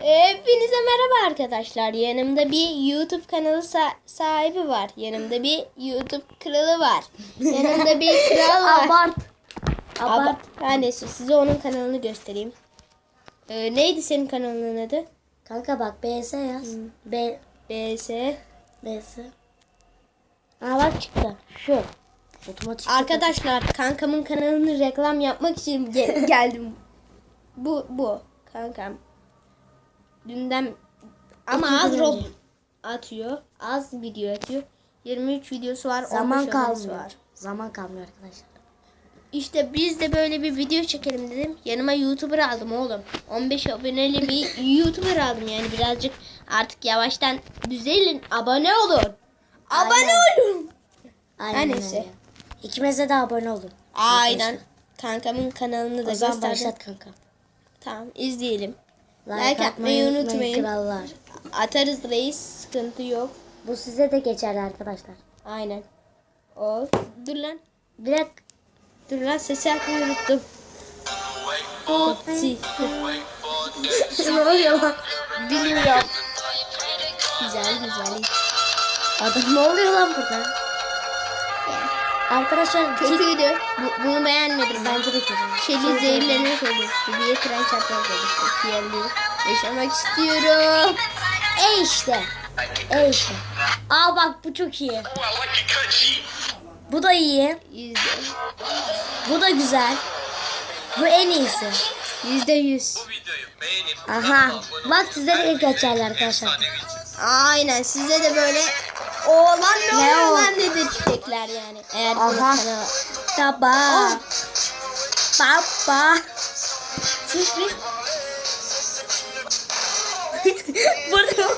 Hepinize merhaba arkadaşlar. Yanımda bir YouTube kanalı sa- sahibi var. Yanımda bir YouTube kralı var. Yanımda bir kral var. Abart. Abart. Her neyse size onun kanalını göstereyim. Ee, neydi senin kanalının adı? Kanka bak BS yaz. B BS. BS. Aa bak çıktı. Şu. Otomatik. Arkadaşlar kankamın kanalını reklam yapmak için ge- geldim. Bu bu kankam. Dünden ama az önce. atıyor. Az video atıyor. 23 videosu var. Zaman 15 abonesi kalmıyor. var. Zaman kalmıyor arkadaşlar. İşte biz de böyle bir video çekelim dedim. Yanıma YouTuber aldım oğlum. 15 aboneli bir YouTuber aldım yani birazcık artık yavaştan düzelin. Abone olun. Abone olun. Aynen Her neyse. İkimize de abone olun. Aynen. Kankamın kanalını da O zaman gösterdim. başlat kanka. Tamam izleyelim. Like, Like atmayı unutmayın. Krallar. Atarız reis sıkıntı yok. Bu size de geçerli arkadaşlar. Aynen. O dur lan. Bir dakika. Dur lan sesi açmayı unuttum. Ne oluyor lan? Bilmiyorum. Güzel güzel. Adam ne oluyor lan burada? Arkadaşlar Kötüydü. Bu, bunu beğenmedim ben. bence de kötü. Şeli zehirlenmiş olur. Bir tren çarpmak olur. Diğerleri. Yaşamak istiyorum. E işte. E işte. Aa bak bu çok iyi. Bu da iyi. Yüzde. Bu da güzel. Bu en iyisi. Yüzde yüz. Aha. Bak size de geçerli arkadaşlar. Aynen size de böyle oğlan ne, Ne oluyor lan dedirtecekler yani. Eğer Aha. Baba. Oh. Baba. Burada.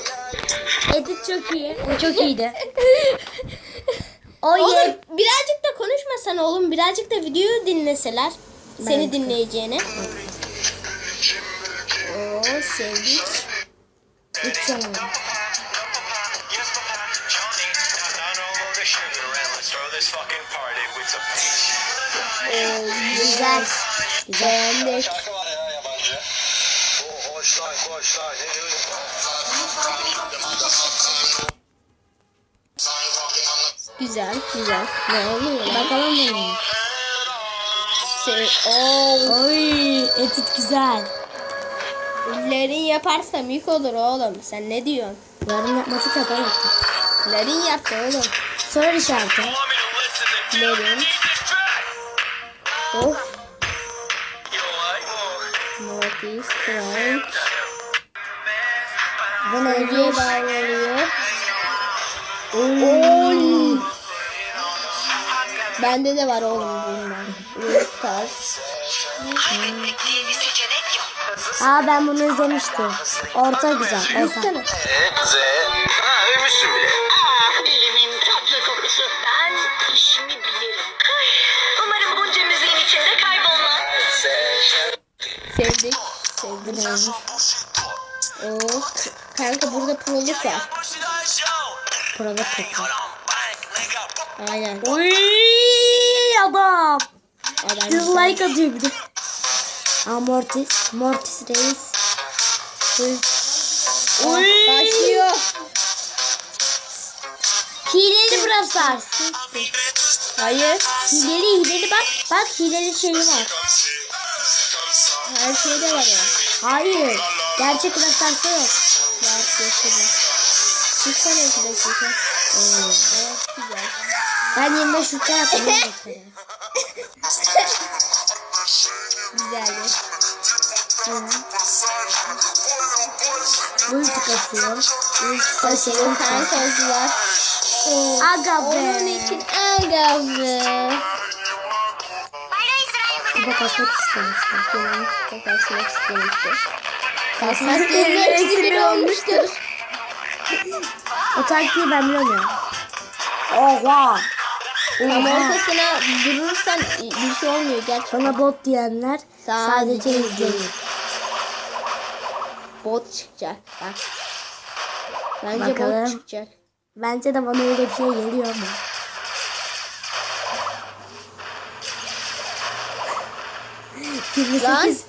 Edit çok iyi. O çok iyiydi. O Oğlum birazcık da konuşmasan oğlum birazcık da videoyu dinleseler seni Ben- dinleyeceğine. Oo sevdik. Lütfen abi. Oo, Güzel. beğendik. Güzel güzel. Ne oluyor? Bakalım benim. Şey, oo, Oy. Edit güzel. Larin yaparsam yük olur oğlum. Sen ne diyorsun? Yarın yapması kadar yaptım. Larin yaptı oğlum. Soru işareti. Of. Mortis, Frank. Bu ne? Önceye bağlanıyor. Oy. Bende de var oğlum bundan. Brawl Stars. Aa ben bunu izlemiştim. Orta güzel. Orta. Baksana. Z. Ha ölmüşsün bile. Sevdik. Sevdik. Oo. Kanka burada proluk var. Burada topu. Aynen. Oy adam. Adam Dislike atıyor bir de. Aa Mortis. Mortis reis. Oy. Oy. Başlıyor. Hileli Brawl Stars. Hayır. Hileli hileli bak. Bak hileli şeyi var. Her şeyde var ya. Hayır. Gerçek Brawl Stars'ta yok. Var gösterin. Çıksana iki dakika. Evet güzel. Ben 25 şutlar yaptım. Güzeldi. Ulti kasıyor. Ulti kasıyor. Senin kanka oldular. Aga Onun be. için aga be kupa kasmak istemiştim. Kenan'ın kupa kasmak istemiştim. Kasmak yerine eski biri olmuştur. o taktiği ben bilmiyorum. Oha. Ama arkasına durursan bir şey olmuyor gerçekten. Bana bot diyenler sadece, sadece izleyin. Bot çıkacak bak. Bence Bakalım. bot çıkacak. Bence de bana öyle bir şey geliyor mu? 58.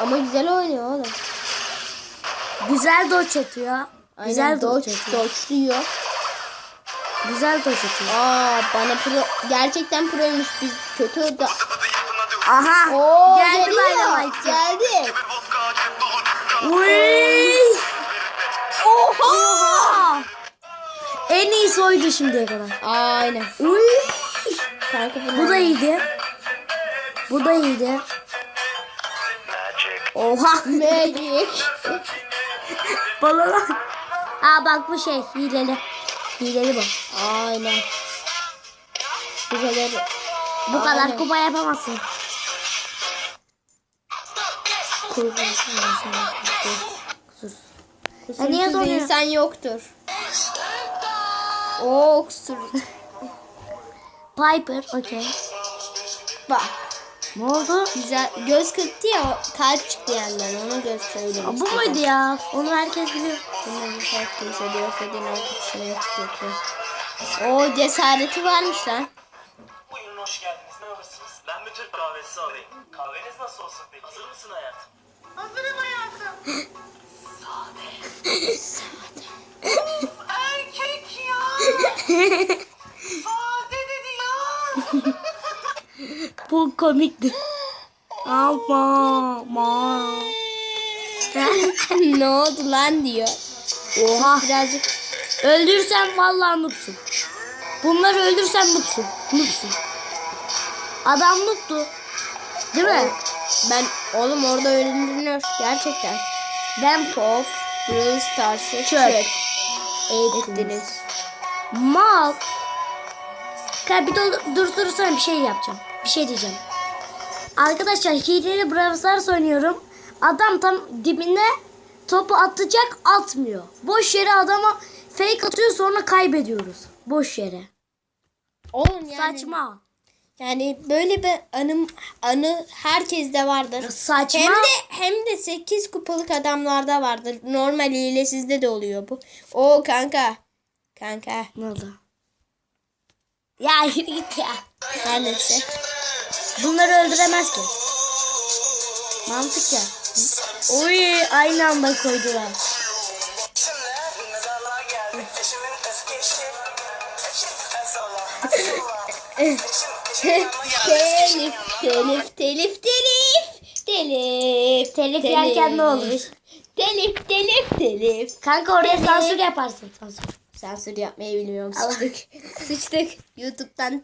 Ama güzel oynuyor oğlum. Güzel doç atıyor. Aynen, Güzel doç, doç diyor. Güzel doç atıyor. Aa bana pro gerçekten proymuş biz kötü da. Aha. Oo, geldi Dynamite. Geldi. Uy. Oha. Oha. En iyisi oydu şimdiye kadar. Aynen. Uy. Bu da iyiydi. Bu da iyiydi. Oha. Magic. Balona. Aa bak bu şey hileli. Hileli bu. Aynen. Bu kadar. Bu kadar Aynen. kupa yapamazsın. Kurbansın Sus. Niye Kusursuz donuyor? insan yoktur. Oo kusur. Piper okey. Bak. Ne oldu? Güzel. Göz kırptı ya o kalp çıktı yandan. Ona göz söylemiştim. Bu muydu ya? Onu herkes biliyor. Kalp kimse diyor. Fedin altı kişiye çıkıyor. Oo cesareti varmış lan. Buyurun hoş geldiniz. Ne alırsınız? Ben bir Türk kahvesi alayım. Kahveniz nasıl olsun peki? Hazır mısın hayatım? Hazırım hayatım. Sade. Sade. Erkek ya. Sade dedi ya. Bu komikti. Ama ma. ne oldu lan diyor. Oha. Birazcık Öldürsen vallahi noobsun. Bunları öldürsen noobsun. Noobsun. Adam noobtu. Değil mi? ben oğlum orada öğrenilir gerçekten. Ben Pop, Brawl Stars'ı Çöp. ettiniz. Mal. Kapitol dur dur sana bir şey yapacağım. Bir şey diyeceğim. Arkadaşlar hileli Brawl Stars oynuyorum. Adam tam dibine topu atacak atmıyor. Boş yere adama fake atıyor sonra kaybediyoruz. Boş yere. Oğlum yani Saçma. yani böyle bir anım anı herkeste vardır. Saçma. Hem de hem de 8 kupalık adamlarda vardır. Normal hilesizde de oluyor bu. O kanka. Kanka. Ne oldu? Ya yürü git ya. Her neyse. Bunları öldüremez ki. Mantık ya. Oy aynı anda koydular. telif, telif, telif, telif. Telif, Telif yerken ne olur? Telif, telif, telif. Kanka oraya Telif. sansür yaparsın sansür. Sansür yapmayı bilmiyorum. Sıçtık. Sıçtık. YouTube'dan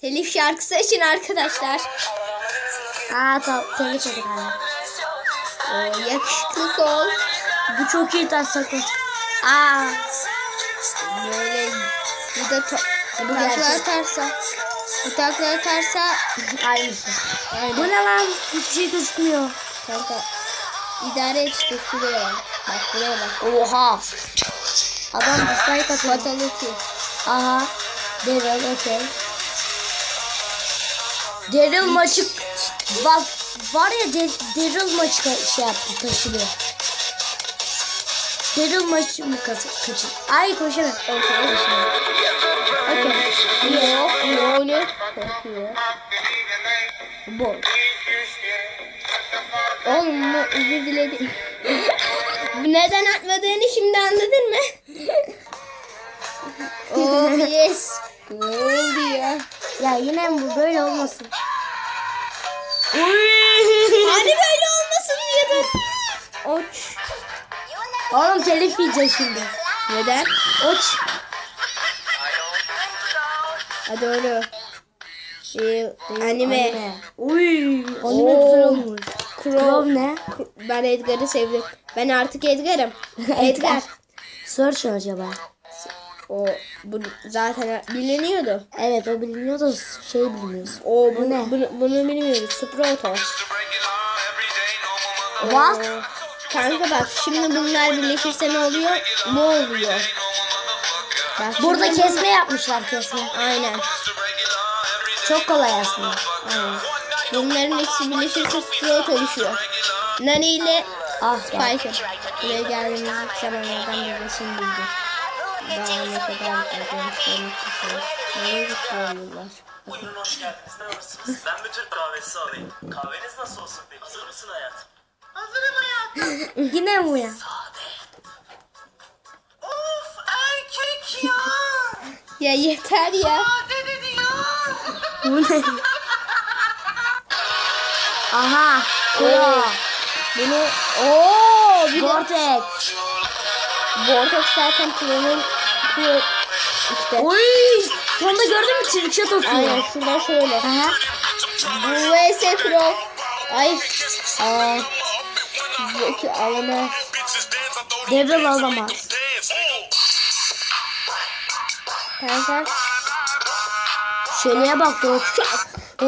telif şarkısı için arkadaşlar. Aa tamam telif edin abi. Yakışıklık ol. Bu çok iyi tas sakın. Aa Böyle bu da bu takla gerçek. atarsa bu takla atarsa aynısı. aynen. Bu ne lan? Hiçbir şey gözükmüyor. Kanka idare et işte şuraya. Bak buraya bak. Oha. Adam dislike atıyor. Fatality. Aha. Daryl okey. Daryl maçı bak var ya Daryl maçı şey yaptı taşınıyor. Daryl maçı mı kaçır? Ay koşamaz. Okey. Okey. Yok, yok ne? Kokuyor. Bu. Oğlum bu özür diledim. neden atmadığını şimdi anladın mı? oh yes. Diyor. Ya yine mi bu böyle olmasın? Hani böyle olmasın diyordun. Oç. Oğlum telif yiyeceğiz şimdi. Neden? Oç. Hadi öyle. Ee, anime. Uy. Anime Oo. güzel olmuş. Crow ne? Ben Edgar'ı sevdim. Ben artık Edgar'ım. Edgar. Search acaba? O bu zaten biliniyordu. Evet o biliniyor da şey bilmiyoruz. O Bu bu, ne? Bunu, bunu bilmiyoruz. Sprout o. What? Kanka bak şimdi bunlar birleşirse ne oluyor? Ne oluyor? Bak Burada şimdi kesme yapmışlar kesme. Aynen. Çok kolay aslında. Aynen. Bunların ikisi birleşirse Sprout oluşuyor. Nani ile Ah. Spiker. Buraya geldiğimiz zamanlardan bir resim Davet eden arkadaşlarım size neyi çağırıyorlar? Buyurun hoş geldiniz. Ne alırsınız? ben bütün kahvesi alayım. Kahveniz nasıl olsun peki? Hazır mısın hayat? Hazırım hayatım. Yine bu ya. Saadet. Of erkek ya. ya yeter ya. Sade dedi ya. bu ne? Aha. Oha. Bunu ooo bir vortex. Vortex zaten planın işte. Oy. Sonunda gördün mü trickshot Aynen atıyor. şurada şöyle. Aha. Bu vs Pro. Ay. Aa. Zeki alamaz. Devre alamaz. Kanka. Şöyleye bak o çak. O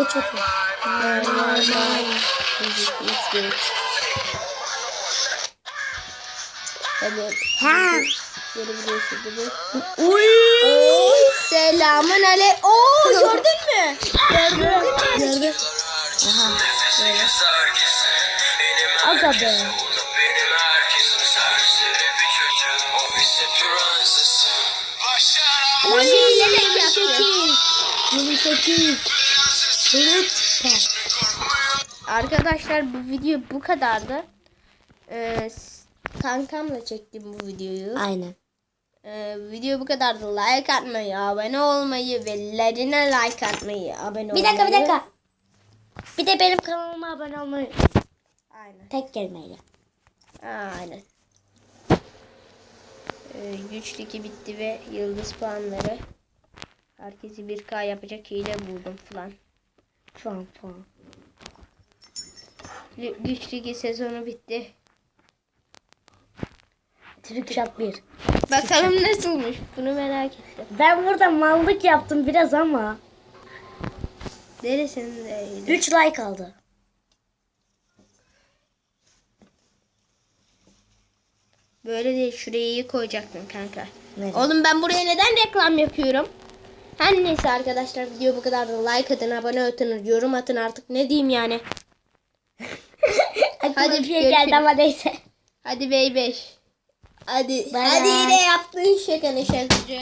iyi. Hadi. Ha. Gibi. Uy. Oy selamun ale. Oo gördün mü? Gördün mü? Aga be. Bir çocuğum ofise prensesim Ben bilerek yaptım. 28. Lütfen. Arkadaşlar bu video bu kadardı. Ee, kankamla çektim bu videoyu. Aynen. Ee, video bu kadardı. Like atmayı, abone olmayı ve lerine like atmayı, abone Bir olmayı. dakika bir dakika. Bir de benim kanalıma abone olmayı. Aynen. Tek kelimeyle. Aynen. Ee, güç ligi bitti ve yıldız puanları. Herkesi 1K yapacak hile buldum falan. Şu an şu an. Lü- Güç ligi sezonu bitti. Trickshot 1. Bakalım nasılmış. Bunu merak ettim. Ben burada mallık yaptım biraz ama. Neresindeydi? 3 like aldı. Böyle değil. Şuraya iyi koyacaktım kanka. Nereye? Oğlum ben buraya neden reklam yapıyorum? Her neyse arkadaşlar video bu kadar da like atın, abone atın, yorum atın artık ne diyeyim yani. Hadi bir şey görüşürüz. geldi ama neyse. Hadi bey beş. Hadi. Bay hadi bay. yine yaptın şakanı şakacı.